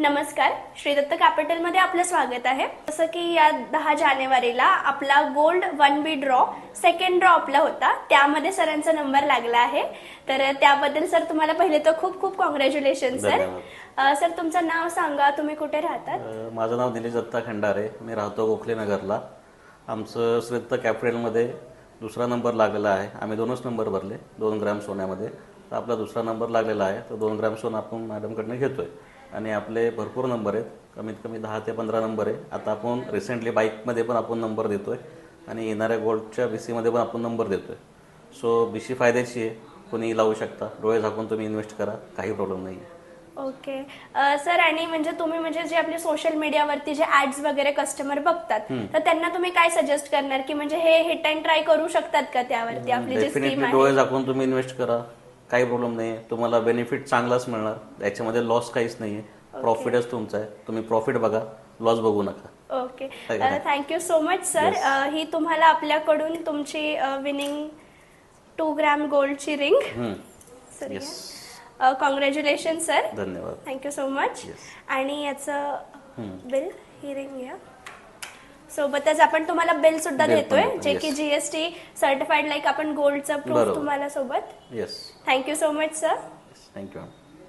नमस्कार. श्री दत्त कॅपिटलमध्ये आपलं स्वागत आहे. जसं की या दहा जानेवारीला आपला gold one B draw second draw आपला होता. त्यामध्ये सरांचा नंबर लागला आहे. तर त्याबद्दल सर तुम्हाला पहिले तर खूप खूप कॉंग्रॅच्युलेशन सर. अ, सर तुमचं नाव सांगा. तुम्ही कुठे राहतात? अ, माझं नाव निलेश दत्ता खंडारे. मी राहतो गोखले नगरला. आमचं श्रीदत्त कॅपिटलमध्ये दुसरा नंबर लागलेला आहे. आम्ही दोनच नंबर भरले दोन ग्रॅम सोन्यामध्ये. तर आपला दुसरा नंबर लागलेला आहे. तर दोन ग्रॅम सोनं आपण मॅडमकडनं घेतोय. आणि आपले भरपूर नंबर आहेत. कमीत कमी दहा ते पंधरा नंबर आहे. आता आपण रिसेंटली बाईकमध्ये पण आपण नंबर देतोय. आणि येणाऱ्या गोल्डच्या बीसीमध्ये पण आपण नंबर देतोय. सो बीसी फायद्याची आहे. कोणी लावू शकता. डोळे झाकून तुम्ही इन्व्हेस्ट करा. काही प्रॉब्लेम नाही आहे ओके सर आणि म्हणजे तुम्ही म्हणजे जे आपले सोशल मीडियावरती जे ऍड्स वगैरे कस्टमर बघतात तर त्यांना तुम्ही काय सजेस्ट करणार? की म्हणजे हे हिट अँड ट्राय करू शकतात का त्यावरती? आपली जी स्कीम डेफिनेटली आहे. डोळे झाकून तुम्ही इन्व्हेस्ट करा. काही प्रॉब्लेम नाही तुम्हाला बेनिफिट चांगलाच मिळणार. याच्यामध्ये लॉस काहीच नाहीये. प्रॉफिटच तुमचा आहे. तुम्ही प्रॉफिट बघा. लॉस बघू नका. ओके काय काय? Thank you so much sir ही तुम्हाला आपल्याकडून तुमची विनिंग टू ग्रॅम गोल्डची रिंग. सर. कॉंग्रॅच्युलेशन सर धन्यवाद. Thank you so much. आणि याचं बिल ही रिंग घ्या. सोबतच आपण तुम्हाला बिल सुद्धा Bill पण देतोय देतो, जे yes. की जीएसटी सर्टिफाईड लाईक आपण गोल्डचं प्रूफ बरोबर. तुम्हाला सोबत yes thank you so much sir thank you ma'am